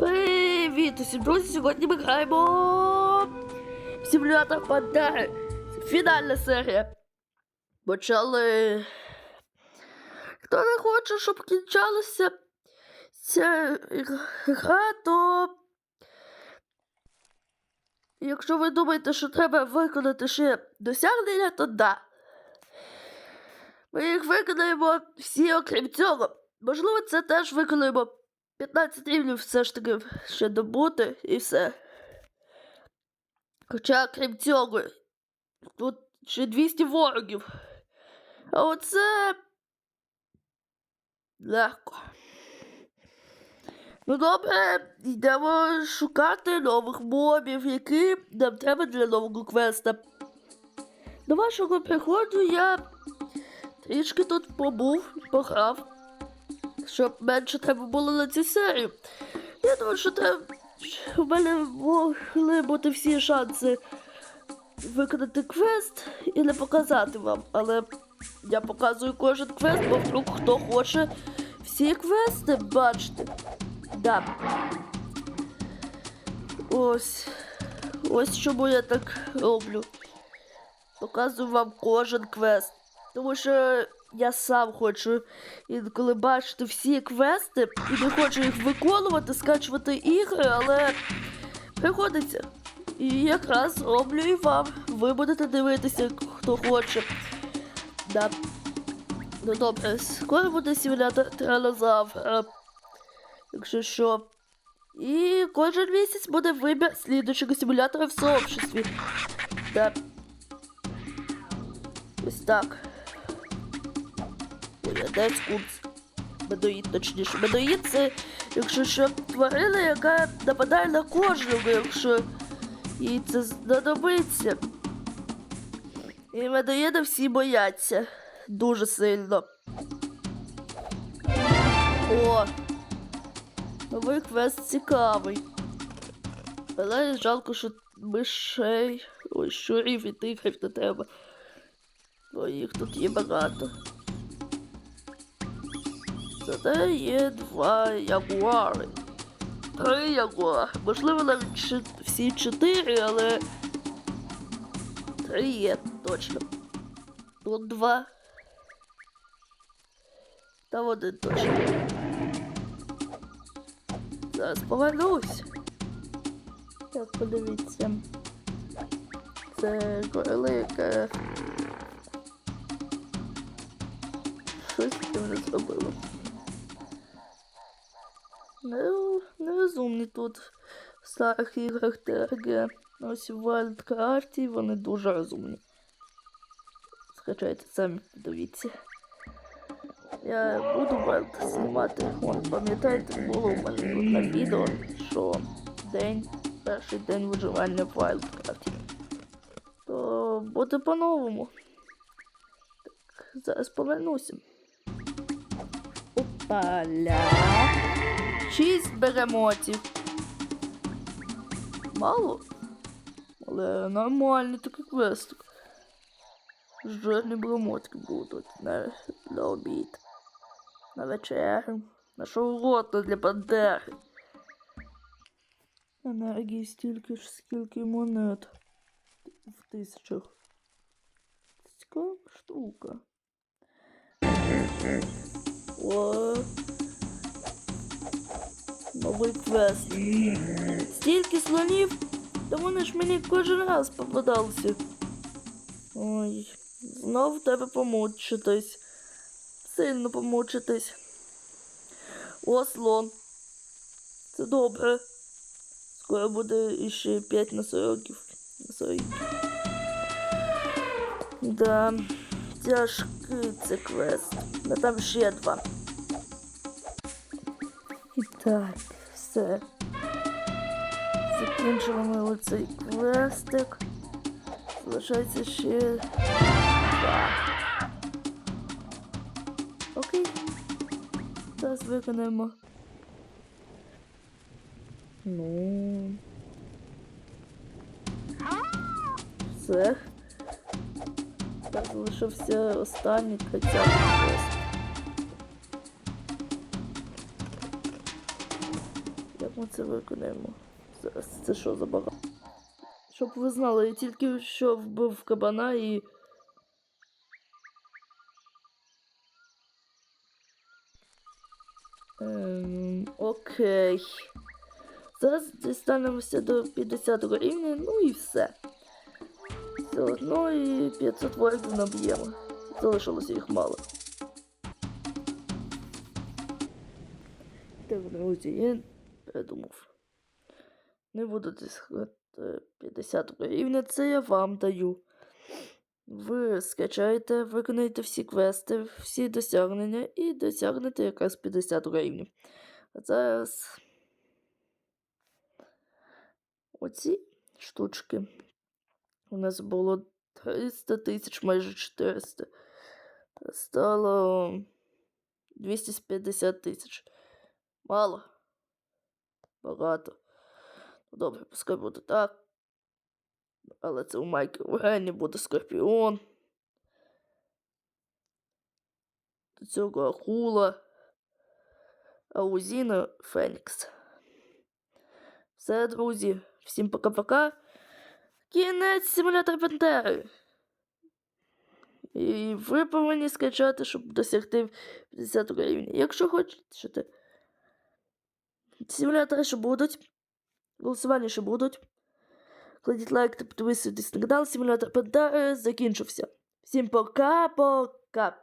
Привіт усім друзі! Сьогодні ми граємо в симулятор Пантери. Це Фінальна серія. Почали. Хто не хоче, щоб кінчалася ця гра, то. Якщо ви думаєте, що треба виконати ще досягнення, то да. Ми їх виконаємо всі окрім цього. Можливо, це теж виконуємо 15 рівнів все ж таки ще добути і все. Хоча, крім цього, тут ще 200 ворогів. А оце легко. Ну добре, йдемо шукати нових мобів, які нам треба для нового квеста. До вашого приходу я трішки тут побув, пограв щоб менше треба було на цю серію. Я думаю, що треба. У мене могли бути всі шанси виконати квест і не показати вам. Але я показую кожен квест, бо вдруг хто хоче всі квести бачити. Да. Ось. Ось чому я так роблю. Показую вам кожен квест. Тому що я сам хочу інколи бачити всі квести і не хочу їх виконувати, скачувати ігри, але приходиться. І якраз роблю і вам. Ви будете дивитися, хто хоче. Да. Ну добре, скоро буде симулятор тиранозавра. Якщо що. І кожен місяць буде вибір слідуючого симулятора в сообществі. Да. Ось так. Молодець кунц. Медоїд, точніше. Медоїд це, якщо що, тварина, яка нападає на кожного, якщо їй це знадобиться. І медоїда всі бояться. Дуже сильно. О! Новий квест цікавий. Але жалко, що мишей, ой, щурів і тигрів не треба. Бо їх тут є багато. Зате є два ягуари. Три ягуари. Можливо, навіть всі чотири, але. Три є точно. Тут два. Та один точно. Зараз повернусь. Так, подивіться. Це королика. Щось ти вже зробила. Нерозумні тут в старих іграх ТРГ. Ось в Вальдкрафті вони дуже розумні. Скачайте самі, дивіться. Я буду Вальд знімати. Вон, пам'ятаєте, було у мене тут на відео, що день, перший день виживання в Вальдкрафті. То буде по-новому. Так, зараз повернуся. Опаля. Шість беремотів. Мало? Але нормальний такий квестик. Жирні беремотки будуть на, на обід. На вечерю. На угодно для бандери. Енергії стільки ж, скільки монет. В тисячах. Цікава штука. О. Квест. Стільки слонів, та вони ж мені кожен раз попадалися. Ой, знов тебе помучитись. Сильно помучитись. О, слон. Це добре. Скоро буде іще 5 носорогів. Носорогів. Да, тяжкий це квест. А там ще два. І так, все. Закінчили ми оцей квестик. Залишається ще два. Окей. Зараз виконаємо. Ну. Все. Так, залишився останній тридцятий квест. Ми це виконаємо. Зараз це що за бага? Щоб ви знали, я тільки що вбив кабана і. Ем, окей. Зараз дістанемося до 50 рівня, ну і все. Все одно і 500 ворогів наб'ємо. Залишилося їх мало. Так, друзі, я придумав. Не буду дискати 50 рівня, це я вам даю. Ви скачаєте, виконаєте всі квести, всі досягнення і досягнете якраз 50 рівня. А зараз оці штучки. У нас було 300 тисяч, майже 400. Стало 250 тисяч. Мало. Багато. Ну, добре, пускай буде так. Але це у Майки гені буде Скорпіон. До цього акула. А у Зіни Фенікс. Все, друзі. Всім пока-пока. Кінець симулятор Пантери. І ви повинні скачати, щоб досягти 50 рівня. Якщо хочете. Симулятори ще будуть. Голосування ще будуть. Кладіть лайк та підписуйтесь на канал. Симулятор Пандари закінчився. Всім пока-пока.